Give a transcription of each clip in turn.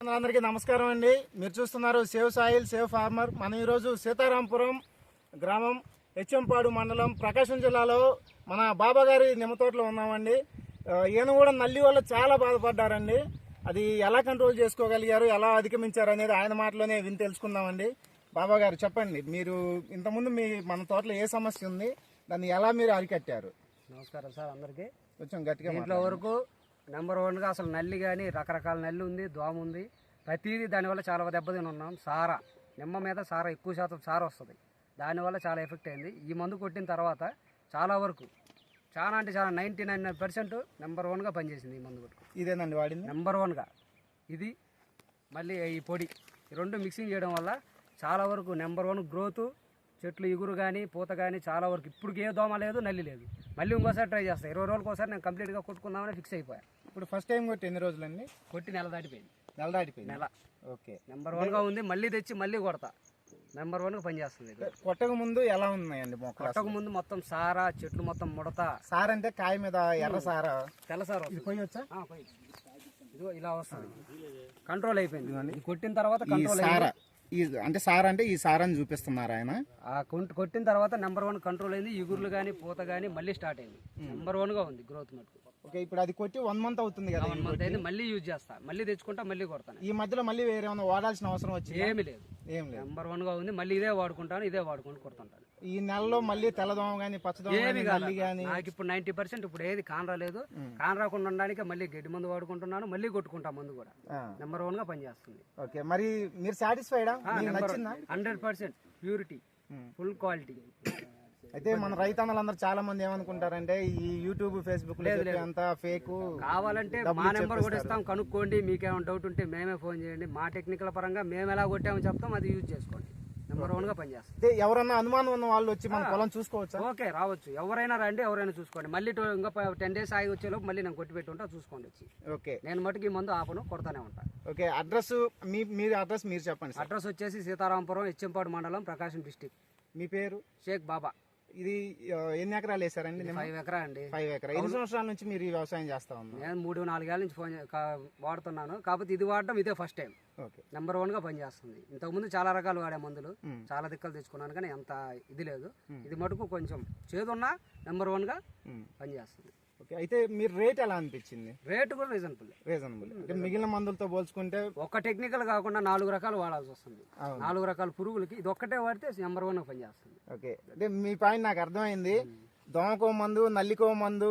అందరికీ నమస్కారం అండి. మీరు చూస్తున్నారు సేవ్ సాయిల్ సేవ్ ఫార్మర్. మనం ఈరోజు సీతారాంపురం గ్రామం హెచ్ఎంపాడు మండలం ప్రకాశం జిల్లాలో మన బాబా గారి నిమ్మతోటలో ఉన్నామండి. ఈయన కూడా నల్లి వల్ల చాలా బాధపడ్డారండి. అది ఎలా కంట్రోల్ చేసుకోగలిగారు ఎలా అధిగమించారు అనేది ఆయన మాటలోనే విని తెలుసుకుందామండి. బాబా గారు చెప్పండి మీరు ఇంతకుముందు మీ మన తోటలో ఏ సమస్య ఉంది? దాన్ని ఎలా మీరు అరికట్టారు? నమస్కారం సార్ అందరికి. కొంచెం గట్టిగా దీంట్లో వరకు నెంబర్ వన్గా అసలు నల్లి కానీ రకరకాల నల్లి ఉంది దోమ ఉంది. ప్రతిదీ దానివల్ల చాలా దెబ్బతిని ఉన్నాం. సారా నిమ్మ మీద సారా ఎక్కువ శాతం సారా వస్తుంది. దానివల్ల చాలా ఎఫెక్ట్ అయింది. ఈ మందు కొట్టిన తర్వాత చాలా వరకు చాలా అంటే చాలా నైంటీ నైన్ పర్సెంట్ నెంబర్ వన్గా పనిచేసింది ఈ మందు కొట్టుకు. ఇదేనండి వాడింది? నెంబర్ వన్గా ఇది మళ్ళీ ఈ పొడి. ఈ రెండు మిక్సింగ్ చేయడం వల్ల చాలా వరకు నెంబర్ వన్ గ్రోత్ చెట్లు ఇగురు కానీ పూత కానీ చాలా వరకు. ఇప్పుడు ఏ దోమ లేదు నల్లి లేదు. మళ్ళీ ఇంకోసారి ట్రై చేస్తాను ఇరవై రోజులకు ఒకసారి నేను కంప్లీట్గా కొట్టుకుందామని ఫిక్స్ అయిపోయా. ఇప్పుడు ఫస్ట్ టైం కొట్టి ఎన్ని రోజులండి? కొట్టి నెల దాటిపోయింది. నెల దాటిపోయింది. నెల. ఓకే. నెంబర్ వన్గా ఉంది మళ్ళీ తెచ్చి మళ్ళీ కొడతా. నెంబర్ వన్గా పనిచేస్తుంది ఇది. కొట్టక ముందు ఎలా ఉన్నాయండి మొక్కలు కొట్టక ముందు మొత్తం సారా చెట్లు మొత్తం ముడత. సార్ అంటే కాయ మీద ఎర్ర సారా? తెల్ల సారా వస్తుంది. పోయొచ్చా ఆ, పోయి. ఇదిగో ఇలా వస్తుంది. కంట్రోల్ అయిపోయింది. ఇది కొట్టిన తర్వాత ఈ కంట్రోల్ సార ఈ అంటే సార్ అంటే ఈ సారాన్ని చూపిస్తున్నారు ఆయన. ఆ కొట్- కొట్టిన తర్వాత నెంబర్ వన్ కంట్రోల్ అయింది. ఇగుర్లు కానీ పూత కానీ మళ్ళీ స్టార్ట్ అయింది. నెంబర్ వన్గా ఉంది గ్రోత్ మటుకు. ఓకే ఇప్పుడు అది కొట్టి వన్ మంత్ అవుతుంది కదా వన్ మంత్ అయింది మళ్ళీ యూజ్ చేస్తా. మళ్ళీ తెచ్చుకుంటా మళ్ళీ కొడతాను. ఈ మధ్యలో మళ్ళీ వేరే ఏమైనా వాడాల్సిన అవసరం వచ్చింది? ఏమీ లేదు. ఏం లేదు. నెంబర్ వన్గా ఉంది మళ్ళీ ఇదే వాడుకుంటాను ఇదే వాడుకుంటూ కొడుతుంటాను. ఈ నెలలో మళ్ళీ తెల్లదోమ గానీ పచ్చదోమ ఏమి గానీ నాకు ఇప్పుడు నైన్టీ పర్సెంట్ ఇప్పుడు ఏది కాన్ రాలేదు కాన్ రాకుండా ఉండడానికి మళ్ళీ గడ్డి మందు వాడుకుంటున్నాను మళ్ళీ కొట్టుకుంటా మందు కూడా. నెంబర్ వన్గా పనిచేస్తుంది. ఓకే మరి మీరు సాటిస్ఫైడా hundred percent purity. Full quality అయితే మన రైతన్నలందరూ చాలా మంది ఏమనుకుంటారంటే ఈ యూట్యూబ్ ఫేస్బుక్ అంతా ఫేక్ కావాలంటే మా నెంబర్ కూడా ఇస్తాం కనుక్కోండి మీకేమైనా డౌట్ ఉంటే మేమే ఫోన్ చేయండి. మా టెక్నికల్ పరంగా మేము ఎలా కొట్టామో చెప్తాం అది యూజ్ చేసుకోండి. నెంబర్ వన్గా పనిచేస్తాం. అయితే ఎవరన్నా అనుమానం ఉన్న వాళ్ళు వచ్చి మన పొలం చూసుకోవచ్చా? ఓకే రావచ్చు. ఎవరైనా రండి ఎవరైనా చూసుకోండి. మళ్ళీ ఇంకా టెన్ డేస్ ఆగి వచ్చేలోపు మళ్ళీ నేను కొట్టి పెట్టి ఉంటా చూసుకోండి వచ్చి. ఓకే. నేను మటుకు ఈ మందు ఆపను కొడతానే ఉంటా. ఓకే అడ్రస్ మీ మీరు అడ్రస్ మీరు చెప్పండి అడ్రస్ వచ్చేసి సీతారాంపురం హెచ్చెంపాడు మండలం ప్రకాశం డిస్టిక్. మీ పేరు? షేక్ బాబా. ఇది ఎన్ని ఎకరాలు వేసారండి? ఫైవ్ ఎకరా అండి. ఫైవ్ ఎకరా. ఎన్ని సంవత్సరాల నుంచి మీరు ఈ వ్యవసాయం చేస్తా ఉన్నారు? నేను మూడు నాలుగేళ్ళ నుంచి ఫోన్ వాడుతున్నాను. కాకపోతే ఇది వాడటం ఇదే ఫస్ట్ టైం ఓకే. నెంబర్ వన్గా పనిచేస్తుంది. ఇంతకుముందు చాలా రకాలు వాడే మందులు. చాలా దిక్కలు తెచ్చుకున్నాను కానీ అంత ఇది లేదు. ఇది మటుకు కొంచెం చేదున్నా నెంబర్ వన్గా. పనిచేస్తుంది. ఓకే అయితే మీరు రేట్ ఎలా అనిపించింది? రేటు కూడా రీజనబుల్ రీజనబుల్ అంటే మిగిలిన మందులతో పోల్చుకుంటే ఒక్క టెక్నికల్ కాకుండా నాలుగు రకాలు వాడాల్సి వస్తుంది. నాలుగు రకాల పురుగులకి ఇది ఒక్కటే వాడితే నెంబర్ వన్ పనిచేస్తుంది ఓకే అంటే మీ పాయింట్ నాకు అర్థమైంది. దోమకో మందు నల్లికో మందు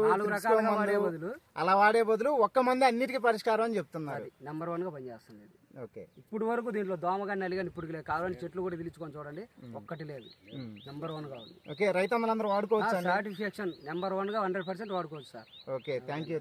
అలా వాడే బదులు ఒక్క మంది అన్నిటికీ పరిష్కారం అని చెప్తున్నారు. నెంబర్ వన్గా పనిచేస్తుంది ఓకే. ఇప్పుడు వరకు దీంట్లో దోమ కానీ నల్లి కానీ లేదు కావాలంటే చెట్లు కూడా పిలుచుకొని చూడండి ఒక్కటి లేదు. నెంబర్ వన్గా ఉంది. ఓకే రైతన్నలందరూ వాడుకోవచ్చు సాటిస్ఫాక్షన్ నెంబర్ వన్గా హండ్రెడ్ పర్సెంట్ వాడుకోవచ్చు సార్. Okay thank you